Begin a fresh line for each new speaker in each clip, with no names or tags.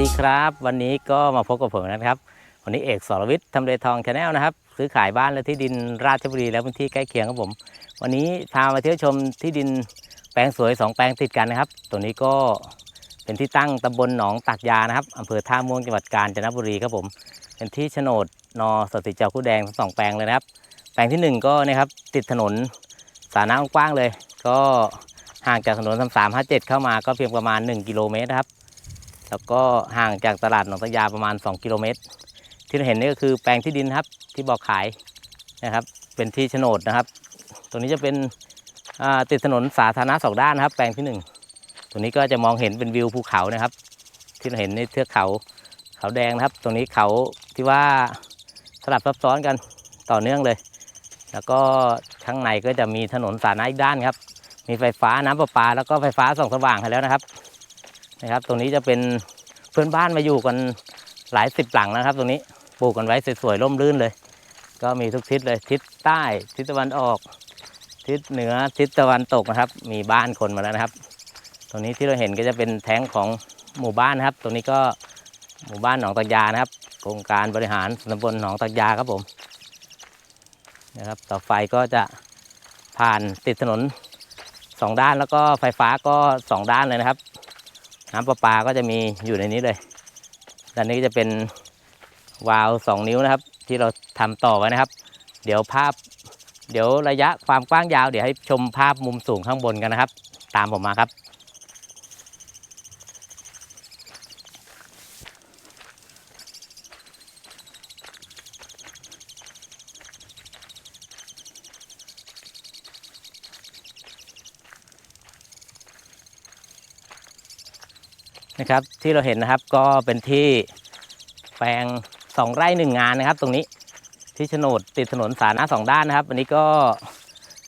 ดีครับ วันนี้ก็มาพบกับผมนะครับ วันนี้เอกสรวิทย์ทำเลทองชาแนลนะครับ ซื้อขายบ้านและที่ดินราชบุรีและพื้นที่ใกล้เคียงครับผม วันนี้พามาเที่ยวชมที่ดินแปลงสวยสองแปลงติดกันนะครับ ตัวนี้ก็เป็นที่ตั้งตำบลหนองตักยานะครับอำเภอท่าม่วงจังหวัดกาญจนบุรีครับผม เป็นที่โฉนดนอสติเจ้าคู่แดงทั้งสองแปลงเลยนะครับ แปลงที่หนึ่งก็นะครับติดถนนสาธารณะกว้างเลย ก็ห่างจากถนนสามสามห้าเจ็ดเข้ามาก็เพียงประมาณ 1 กิโลเมตรครับ แล้วก็ห่างจากตลาดหนองตะยาประมาณ 2 กิโลเมตร ที่เราเห็นนี่ก็คือแปลงที่ดินครับที่บอกขายนะครับ เป็นที่โฉนดนะครับ ตรงนี้จะเป็นติดถนนสาธารณะสองด้านนะครับ แปลงที่หนึ่งตรงนี้ก็จะมองเห็นเป็นวิวภูเขานะครับ ที่เราเห็นในเทือกเขาเขาแดงนะครับ ตรงนี้เขาที่ว่าสลับซับซ้อนกันต่อเนื่องเลย แล้วก็ข้างในก็จะมีถนนสาธารณะอีกด้านครับ มีไฟฟ้าน้ำประปา แล้วก็ไฟฟ้าส่องสว่างให้แล้วนะครับ นะครับ ตรงนี้จะเป็นเพื่อนบ้านมาอยู่กันหลายสิบหลังนะครับ ตรงนี้ปลูกกันไว้สวยๆร่มรื่นเลย ก็มีทุกทิศเลยทิศใต้ทิศตะวันออก ทิศเหนือทิศตะวันตกนะครับ มีบ้านคนมาแล้วนะครับ ตรงนี้ที่เราเห็นก็จะเป็นแท้งของหมู่บ้านนะครับ ตรงนี้ก็หมู่บ้านหนองตากยานะครับ โครงการบริหารตำบลหนองตากยาครับผมนะครับต่อไฟก็จะผ่านติดถนนสองด้านแล้วก็ไฟฟ้าก็สองด้านเลยนะครับ น้ำประปาก็จะมีอยู่ในนี้เลยด้านนี้จะเป็นวาล์วสองนิ้วนะครับ ที่เราทำต่อไว้นะครับ เดี๋ยวภาพ เดี๋ยวระยะความกว้างยาว เดี๋ยวให้ชมภาพมุมสูงข้างบนกันนะครับ ตามผมมาครับ นะครับที่เราเห็นนะครับก็เป็นที่แปลงสองไร่หนึ่งงานนะครับ ตรงนี้ที่โฉนดติดถนนสาธารณะสองด้านนะครับอันนี้ก็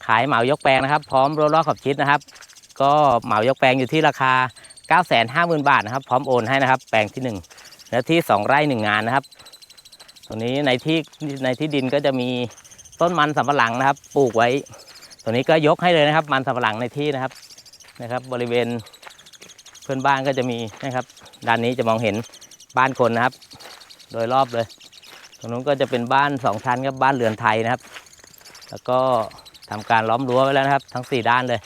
ขายเหมายกแปลงนะครับ พร้อมรถล้อขอบชิดนะครับ ก็เหมายกแปลงอยู่ที่ราคา 9 5 0 0 0 0 บาทนะครับ พร้อมโอนให้นะครับ แปลงที่1เนื้อที่ 2 ไร่1งานนะครับ ตรงนี้ในที่ในที่ดินก็จะมีต้นมันสำปะหลังนะครับ ปลูกไว้ ตรงนี้ก็ยกให้เลยนะครับ มันสำปะหลังในที่นะครับนะครับ บริเวณ พื่อนบ้านก็จะมีนะครับ ด้านนี้จะมองเห็นบ้านคนนะครับ โดยรอบเลยตรงนู้นก็จะเป็นบ้านสองชั้นครับบ้านเรือนไทยนะครับ แล้วก็ทำการล้อมรั้วไว้แล้วนะครับ ทั้งสี่ด้านเลย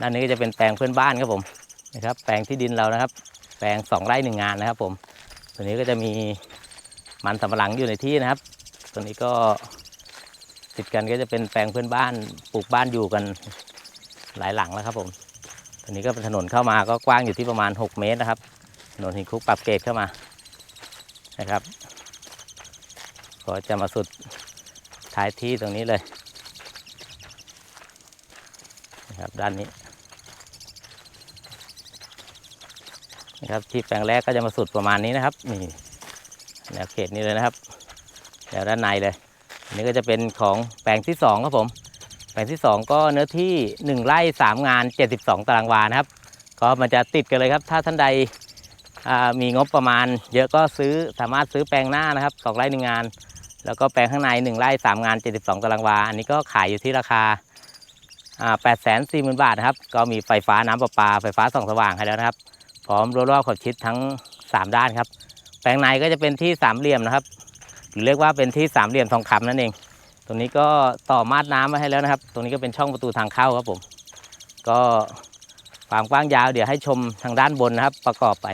ด้านนี้ก็จะเป็นแปลงเพื่อนบ้านครับผมนะครับ แปลงที่ดินเรานะครับ แปลงสองไร่หนึ่งงานนะครับ ผมตัวนี้ก็จะมีมันสำปะหลังอยู่ในที่นะครับตัวนี้ก็ติดกันก็จะเป็นแปลงเพื่อนบ้านปลูกบ้านอยู่กันหลายหลังแล้วครับผม ตอนนี้ก็เป็นถนนเข้ามาก็กว้างอยู่ที่ประมาณ 6 เมตรนะครับ ถนนหินคุกปรับเกรดเข้ามานะครับ ก็จะมาสุดท้ายที่ตรงนี้เลยนะครับด้านนี้นะครับที่แปลงแรกก็จะมาสุดประมาณนี้นะครับนี่แนวเขตนี้เลยนะครับแนวด้านในเลยอันนี้ก็จะเป็นของแปลงที่สองครับผม แปลงที่ 2 ก็เนื้อที่ 1 ไร่ 3 งาน 72 ตารางวานะครับ ก็มันจะติดกันเลยครับ ถ้าท่านใดมีงบประมาณ เยอะก็ซื้อสามารถซื้อแปลงหน้านะครับ2ไร่1งาน แล้วก็แปลงข้างใน 1 ไร่ 3 งาน 72 ตารางวา อันนี้ก็ขายอยู่ที่ราคาอ่า8 4 0 0 0 0 บาทนะครับ ก็มีไฟฟ้าน้ำประปา ไฟฟ้าส่องสว่างให้แล้วนะครับ พร้อมรั้วรอบขอบชิดทั้ง 3 ด้านครับ แปลงในก็จะเป็นที่สามเหลี่ยมนะครับ หรือเรียกว่าเป็นที่สามเหลี่ยมทองคำนั่นเอง ตรงนี้ก็ต่อมาดน้ำมาให้แล้วนะครับ ตรงนี้ก็เป็นช่องประตูทางเข้าครับผม ก็ความกว้างยาวเดี๋ยวให้ชมทางด้านบนนะครับ ประกอบไป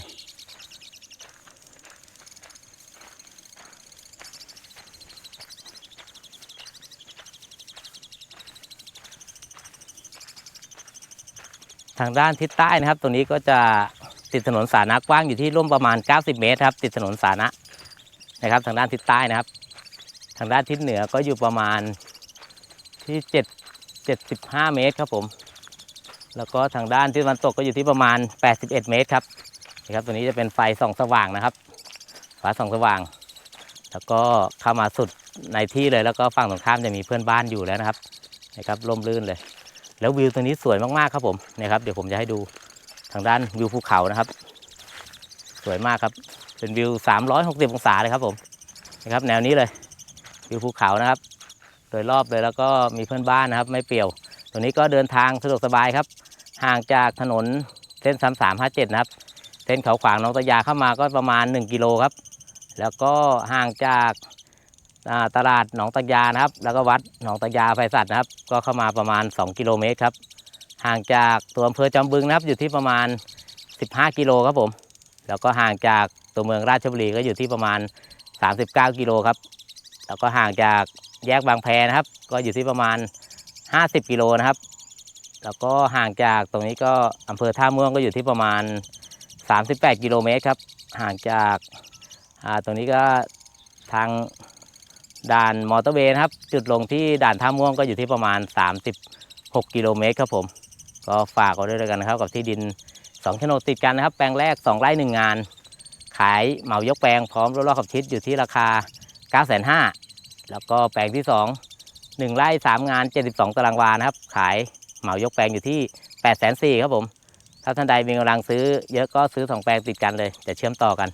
ทางด้านทิศใต้นะครับ ตรงนี้ก็จะติดถนนสาธารณะกว้างอยู่ที่ร่วมประมาณ 90 เมตรครับ ติดถนนสาธารณะนะครับ ทางด้านทิศใต้นะครับ ทางด้านทิศเหนือก็อยู่ประมาณที่7 75 เมตรครับผม แล้วก็ทางด้านทิศตะวันตกก็อยู่ที่ประมาณ 81 เมตรครับนะครับตัวนี้จะเป็นไฟส่องสว่างนะครับฝาส่องสว่าง แล้วก็เข้ามาสุดในที่เลยแล้วก็ฝั่งตรงข้ามจะมีเพื่อนบ้านอยู่แล้วนะครับนะครับร่มรื่นเลย แล้ววิวตรงนี้สวยมากๆครับผมนะครับเดี๋ยวผมจะให้ดูทางด้านวิวภูเขานะครับ สวยมากครับเป็นวิว 360 องศาเลยครับผมนะครับแนวนี้เลย วิวภูเขานะครับ โดยรอบเลยแล้วก็มีเพื่อนบ้านนะครับ ไม่เปี่ยวตรงนี้ก็เดินทางสะดวกสบายครับ ห่างจากถนนเส้น 3357 นะครับ เส้นเขาขวางหนองตะยาเข้ามาก็ประมาณ 1 กิโลครับ แล้วก็ห่างจากตลาดหนองตะยานะครับ แล้วก็วัดหนองตะยาไฟสัตว์นะครับ ก็เข้ามาประมาณ 2 กิโลเมตรครับ ห่างจากตัวอำเภอจอมบึงนะครับ อยู่ที่ประมาณ 15 กิโลครับผม แล้วก็ห่างจากตัวเมืองราชบุรีก็อยู่ที่ประมาณ 39 กิโลครับ แล้วก็ห่างจากแยกบางแพนะครับ ก็อยู่ที่ประมาณ 50 กิโลนะครับ แล้วก็ห่างจากตรงนี้ก็อำเภอท่าม่วงก็อยู่ที่ประมาณ 38 กิโลเมตรครับ ห่างจากาตรงนี้ก็ทางด่านมอเตอร์เวย์นะครับ จุดลงที่ด่านท่าม่วงก็อยู่ที่ประมาณ 36 กิโลเมตรครับผม ก็ฝากเอาด้วยกันนะครับ กับที่ดิน2โฉนดติดกันนะครับ แปลงแรก 2 ไร่1งาน ขายเหมายกแปลงพร้อมรถรอบขับชิดอยู่ที่ราคา 9 5 0 0 0 แล้วก็แปลงที่ 2 1ไร่3งาน 72 ตารางวานะครับ ขายเหมายกแปลงอยู่ที่8,400,000ครับผม ถ้าท่านใดมีกำลังซื้อเยอะก็ซื้อ 2 แปลงติดกันเลย จะเชื่อมต่อกัน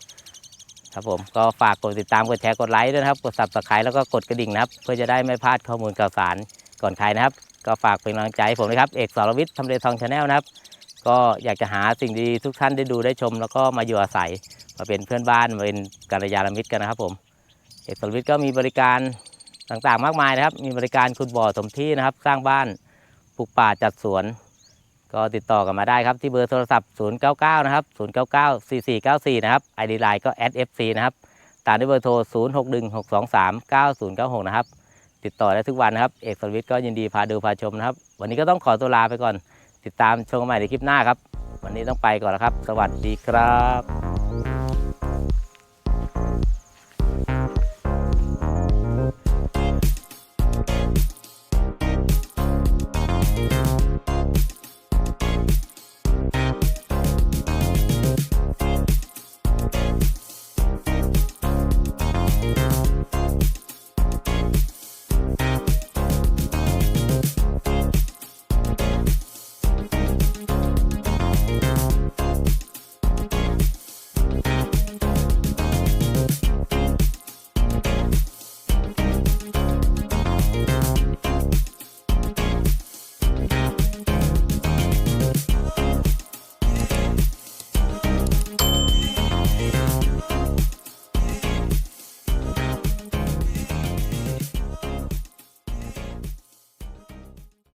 ครับผมก็ฝากกดติดตามกดแชร์กดไลค์ด้วยนะครับ กด subscribe แล้วก็กดกระดิ่งนะครับ เพื่อจะได้ไม่พลาดข้อมูลข่าวสารก่อนใครนะครับ ก็ฝากเป็นกำลังใจให้ผมนะครับ เอกสรวิทย์ทำเลทองชาแนลนะครับ ก็อยากจะหาสิ่งดีๆทุกท่านได้ดูได้ชม แล้วก็มาอยู่อาศัยมาเป็นเพื่อนบ้านมาเป็นกัลยาณมิตรกันนะครับผม เอกสรวิทย์ก็มีบริการต่างๆมากมายนะครับ มีบริการขุดบ่อถมที่นะครับ สร้างบ้านปลูกป่าจัดสวน ก็ติดต่อกันมาได้ครับ ที่เบอร์โทรศัพท์ 099 นะครับ 099 4494 นะครับ ID Line ก็ @fc นะครับ ตามด้วยเบอร์โทร 061623 9096 นะครับ ติดต่อได้ทุกวันนะครับ เอกสรวิทย์ก็ยินดีพาดูพาชมนะครับ วันนี้ก็ต้องขอตัวลาไปก่อน ติดตามชมกันใหม่ในคลิปหน้าครับ วันนี้ต้องไปก่อนแล้วครับ สวัสดีครับ